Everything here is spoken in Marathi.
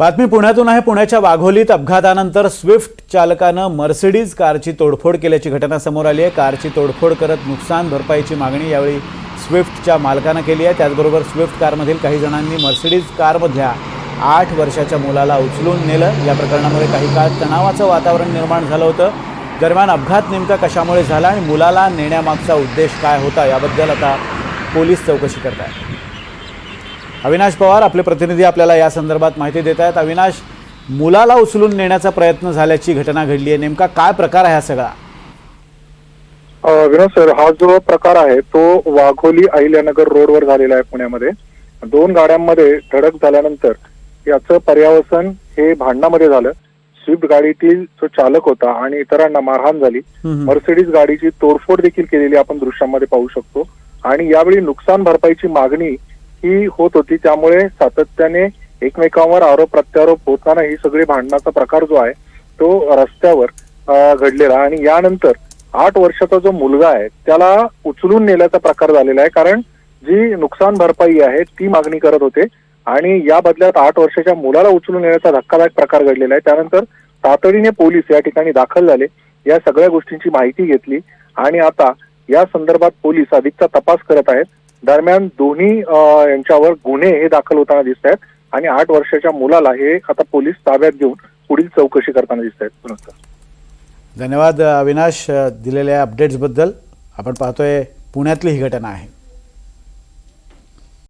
बातमी पुण्यातून आहे. पुण्याच्या वाघोलीत अपघातानंतर स्विफ्ट चालकानं मर्सिडीज कारची तोडफोड केल्याची घटना समोर आली आहे. कारची तोडफोड करत नुकसान भरपाईची मागणी यावेळी स्विफ्टच्या मालकानं केली आहे. त्याचबरोबर स्विफ्ट कारमधील काही जणांनी मर्सिडीज कारमधल्या आठ वर्षाच्या मुलाला उचलून नेलं. या प्रकरणामुळे काही काळ तणावाचं वातावरण निर्माण झालं होतं. दरम्यान अपघात नेमका कशामुळे झाला आणि मुलाला नेण्यामागचा उद्देश काय होता याबद्दल आता पोलीस चौकशी करत आहेत अविनाश पवार आपले प्रतिनिधी आपल्याला या संदर्भात माहिती देत आहेत. अविनाश मुलाला उचलून नेण्याचा प्रयत्न झाल्याची घटना घडली आहे नेमका काय प्रकार आहे हा सगळा? विनोद सर हा जो प्रकार आहे तो वाघोली अहिल्यानगर रोडवर झालेला आहे पुण्यामध्ये. दोन गाड्यांमध्ये धडक झाल्यानंतर याचं पर्यावसन हे भांडणामध्ये झालं. स्विफ्ट गाडीतील जो चालक होता आणि इतरांना मारहाण झाली. मर्सिडीज गाडीची तोडफोड देखील केलेली आपण दृश्यामध्ये पाहू शकतो. आणि यावेळी नुकसान भरपाईची मागणी ही होत होती. त्यामुळे सातत्याने एकमेकांवर आरोप प्रत्यारोप होताना ही सगळी भांडणाचा प्रकार जो आहे तो रस्त्यावर घडलेला. आणि यानंतर आठ वर्षाचा जो मुलगा आहे त्याला उचलून नेल्याचा प्रकार झालेला आहे. कारण जी नुकसान भरपाई आहे ती मागणी करत होते. आणि या बदल्यात आठ वर्षाच्या मुलाला उचलून नेण्याचा धक्कादायक प्रकार घडलेला आहे. त्यानंतर तातडीने पोलीस या ठिकाणी दाखल झाले. या सगळ्या गोष्टींची माहिती घेतली. आणि आता या संदर्भात पोलीस अधिकचा तपास करत आहेत. दरम्यान दोन्ही यांच्यावर गुन्हे हे दाखल होताना दिसत आहेत. आणि आठ वर्षाच्या मुलाला हे आता पोलीस ताब्यात घेऊन पुढील चौकशी करताना दिसत आहेत. धन्यवाद अविनाश दिलेल्या अपडेट्सबद्दल आपण पाहतोय पुण्यातली ही घटना आहे.